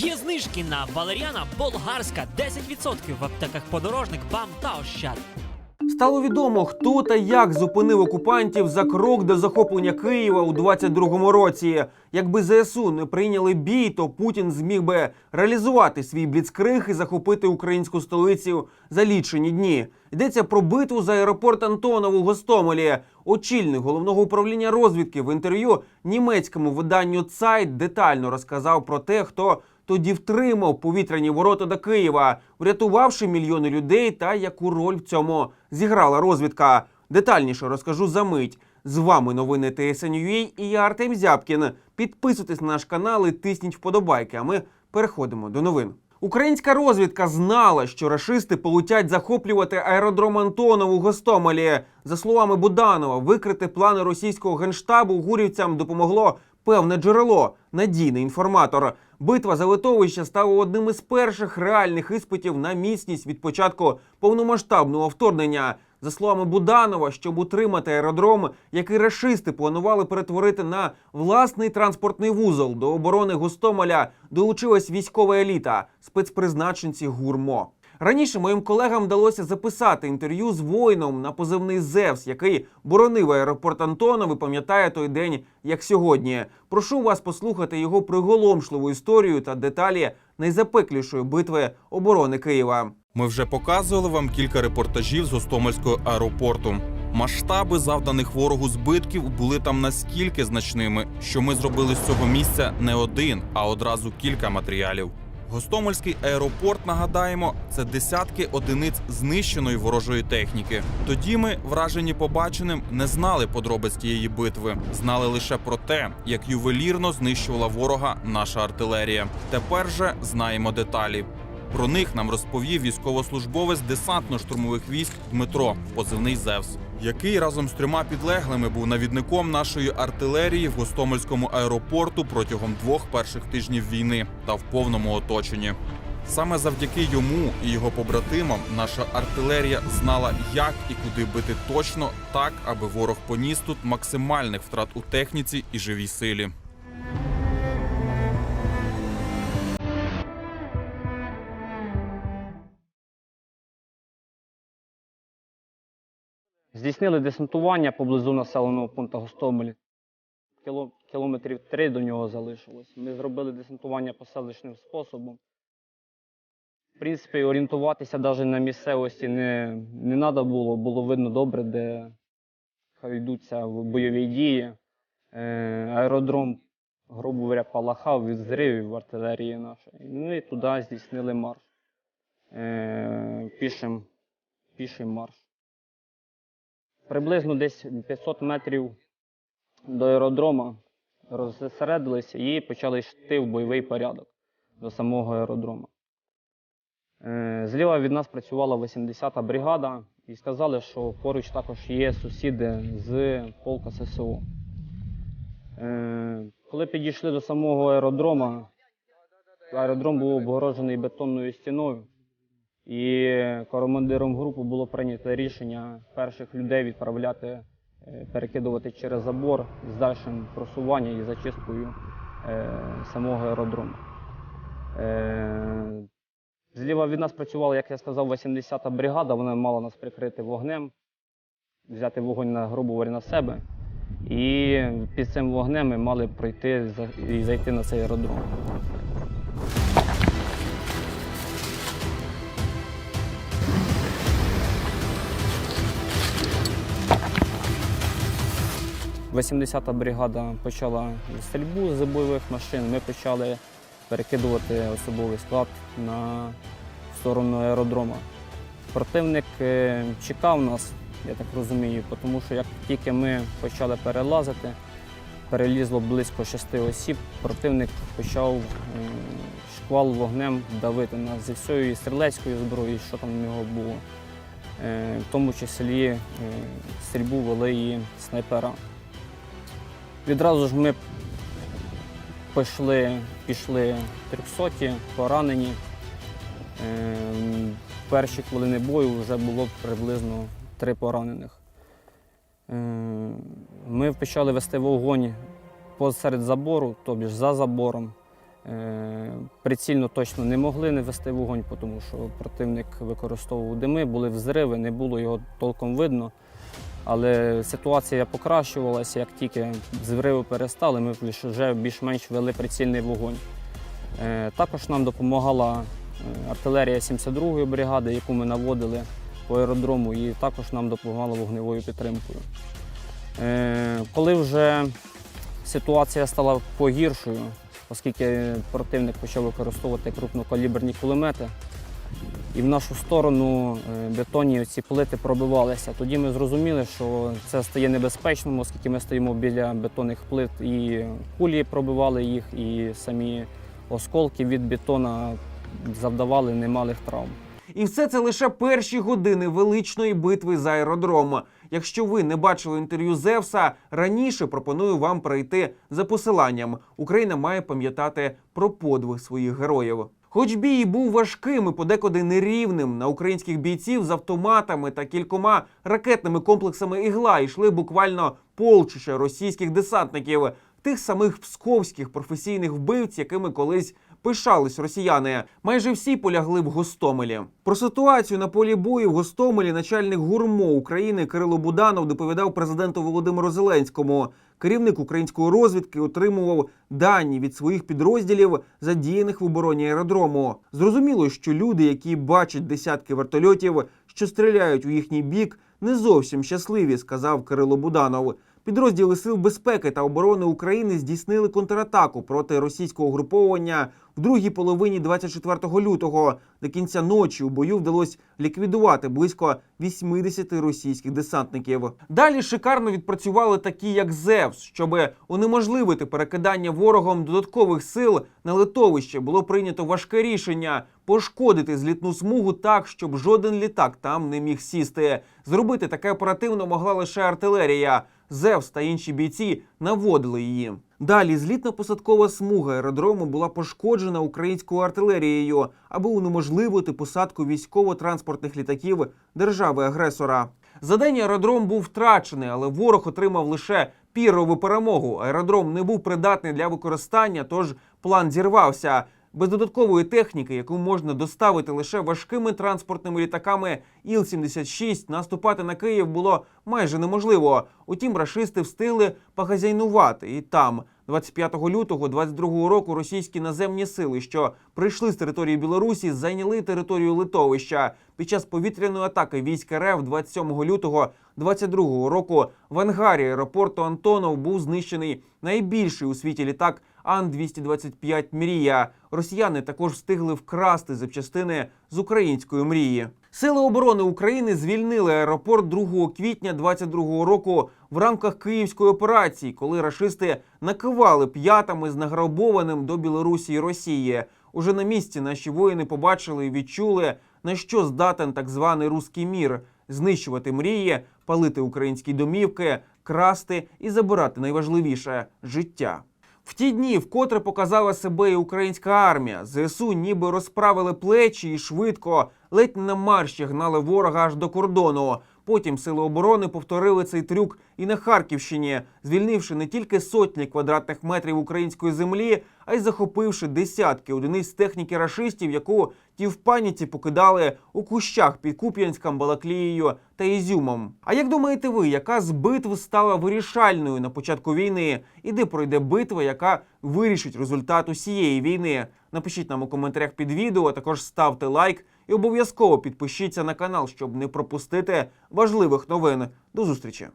Є знижки на валеріана болгарська 10% в аптеках подорожник, БАМ та Ощад. Стало відомо, хто та як зупинив окупантів за крок до захоплення Києва у 22-му році. Якби ЗСУ не прийняли бій, то Путін зміг би реалізувати свій бліцкриг і захопити українську столицю за лічені дні. Йдеться про битву за аеропорт Антонов у Гостомелі. Очільник головного управління розвідки в інтерв'ю німецькому виданню Цайт детально розказав про те, хто тоді втримав повітряні ворота до Києва, врятувавши мільйони людей та яку роль в цьому зіграла розвідка. Детальніше розкажу за мить. З вами новини ТСНЮА і я Артем Зябкін. Підписуйтесь на наш канал і тисніть вподобайки. А ми переходимо до новин. Українська розвідка знала, що рашисти полетять захоплювати аеродром Антонов у Гостомелі. За словами Буданова, викрити плани російського генштабу гурівцям допомогло певне джерело, надійний інформатор. Битва за литовище стала одним із перших реальних іспитів на міцність від початку повномасштабного вторгнення. За словами Буданова, щоб утримати аеродром, який рашисти планували перетворити на власний транспортний вузол до оборони Гостомеля, долучилась військова еліта, спецпризначенці гурмо. Раніше моїм колегам вдалося записати інтерв'ю з воїном на позивний Зевс, який боронив аеропорт Антонов і пам'ятає той день, як сьогодні. Прошу вас послухати його приголомшливу історію та деталі найзапеклішої битви оборони Києва. Ми вже показували вам кілька репортажів з Гостомельського аеропорту. Масштаби завданих ворогу збитків були там настільки значними, що ми зробили з цього місця не один, а одразу кілька матеріалів. Гостомельський аеропорт, нагадаємо, це десятки одиниць знищеної ворожої техніки. Тоді ми, вражені побаченим, не знали подробиць тієї битви, знали лише про те, як ювелірно знищувала ворога наша артилерія. Тепер же знаємо деталі. Про них нам розповів військовослужбовець десантно-штурмових військ Дмитро, позивний Зевс, який разом з трьома підлеглими був навідником нашої артилерії в Гостомельському аеропорту протягом двох перших тижнів війни та в повному оточенні. Саме завдяки йому і його побратимам наша артилерія знала, як і куди бити точно, так аби ворог поніс тут максимальних втрат у техніці і живій силі. Здійснили десантування поблизу населеного пункту Гостомель. Кіло, кілометрів три до нього залишилось. Ми зробили десантування поселищним способом. В принципі, орієнтуватися навіть на місцевості не, не треба було, було видно добре, де йдуться бойові дії. Е, аеродром, грубо говоря, палахав від зривів артилерії нашої. Ну і туди здійснили марш. Е, пішим, марш. Приблизно десь 500 метрів до аеродрома розсередилися і почали йти в бойовий порядок до самого аеродрома. Е, Зліва від нас працювала 80-та бригада і сказали, що поруч також є сусіди з полка ССО. Е, Коли підійшли до самого аеродрома, аеродром був обгорожений бетонною стіною. І командиром групи було прийнято рішення перших людей відправляти, е, перекидувати через забор з дальшим просуванням і зачисткою е, самого аеродрому. Е, Зліва від нас працювала, як я сказав, 80-та бригада, вона мала нас прикрити вогнем, взяти вогонь на грубо говоря, на себе. І під цим вогнем ми мали пройти і зайти на цей аеродром. – 80-та бригада почала стрільбу з бойових машин. Ми почали перекидувати особовий склад на сторону аеродрома. Противник е, чекав нас, я так розумію, тому що як тільки ми почали перелазити, перелізло близько шести осіб, противник почав е, шквал вогнем давити нас зі всією стрілецькою зброєю, що там в нього було. Е, В тому числі стрільбу вели і снайпера. Відразу ж ми пішли, пішли трьохсоті, поранені. Е, перші хвилини бою вже було приблизно три поранених. Е, Ми почали вести вогонь посеред забору, тобі ж за забором. Е, Прицільно точно не могли не вести вогонь, тому що противник використовував дими, були взриви, не було його толком видно. Але ситуація покращувалася, як тільки зриви перестали, ми вже більш-менш вели прицільний вогонь. Е, Також нам допомагала е, артилерія 72-ї бригади, яку ми наводили по аеродрому, і також нам допомагала вогневою підтримкою. Е, Коли вже ситуація стала погіршою, оскільки противник почав використовувати крупнокаліберні кулемети, і в нашу сторону е, бетонні ці плити пробивалися. Тоді ми зрозуміли, що це стає небезпечним, оскільки ми стоїмо біля бетонних плит, і кулі пробивали їх, і самі осколки від бетона завдавали немалих травм. І все це лише перші години величної битви за аеродром. Якщо ви не бачили інтерв'ю Зевса, раніше пропоную вам перейти за посиланням. Україна має пам'ятати про подвиг своїх героїв. Хоч бій був важким і подекуди нерівним, на українських бійців з автоматами та кількома ракетними комплексами ігла йшли буквально полчища російських десантників, тих самих псковських професійних вбивць, якими колись пишались росіяни. Майже всі полягли в Гостомелі. Про ситуацію на полі бою в Гостомелі начальник гурмо України Кирило Буданов доповідав президенту Володимиру Зеленському. Керівник української розвідки отримував дані від своїх підрозділів, задіяних в обороні аеродрому. Зрозуміло, що люди, які бачать десятки вертольотів, що стріляють у їхній бік, не зовсім щасливі, сказав Кирило Буданов. Підрозділи Сил безпеки та оборони України здійснили контратаку проти російського угруповання в другій половині 24 лютого. До кінця ночі у бою вдалося ліквідувати близько 80 російських десантників. Далі шикарно відпрацювали такі, як Зевс, щоб унеможливити перекидання ворогом додаткових сил на литовище. Було прийнято важке рішення пошкодити злітну смугу так, щоб жоден літак там не міг сісти. Зробити таке оперативно могла лише артилерія. Зевс та інші бійці наводили її. Далі злітно-посадкова смуга аеродрому була пошкоджена українською артилерією, аби унеможливити посадку військово-транспортних літаків держави-агресора. За день аеродром був втрачений, але ворог отримав лише пірову перемогу. Аеродром не був придатний для використання, тож план зірвався. Без додаткової техніки, яку можна доставити лише важкими транспортними літаками Іл-76, наступати на Київ було майже неможливо. Утім, рашисти встигли похазяйнувати і там. 25 лютого 22 року російські наземні сили, що прийшли з території Білорусі, зайняли територію литовища. Під час повітряної атаки військ РФ 27 лютого 22 року в ангарі аеропорту Антонов був знищений найбільший у світі літак Ан-225 Мрія. Росіяни також встигли вкрасти запчастини з української мрії. Сили оборони України звільнили аеропорт 2 квітня 22 року в рамках київської операції, коли рашисти накивали п'ятами з награбованим до Білорусі і Росії. Уже на місці наші воїни побачили і відчули, на що здатен так званий руський мір знищувати мрії, палити українські домівки, красти і забирати найважливіше життя. В ті дні вкотре показала себе і українська армія. ЗСУ ніби розправили плечі і швидко, ледь на марші гнали ворога аж до кордону. Потім сили оборони повторили цей трюк і на Харківщині, звільнивши не тільки сотні квадратних метрів української землі, а й захопивши десятки одиниць техніки рашистів, яку ті в паніці покидали у кущах під Куп'янськом, Балаклією та Ізюмом. А як думаєте ви, яка з битв стала вирішальною на початку війни? І де пройде битва, яка вирішить результат усієї війни? Напишіть нам у коментарях під відео, а також ставте лайк і обов'язково підпишіться на канал, щоб не пропустити важливих новин. До зустрічі!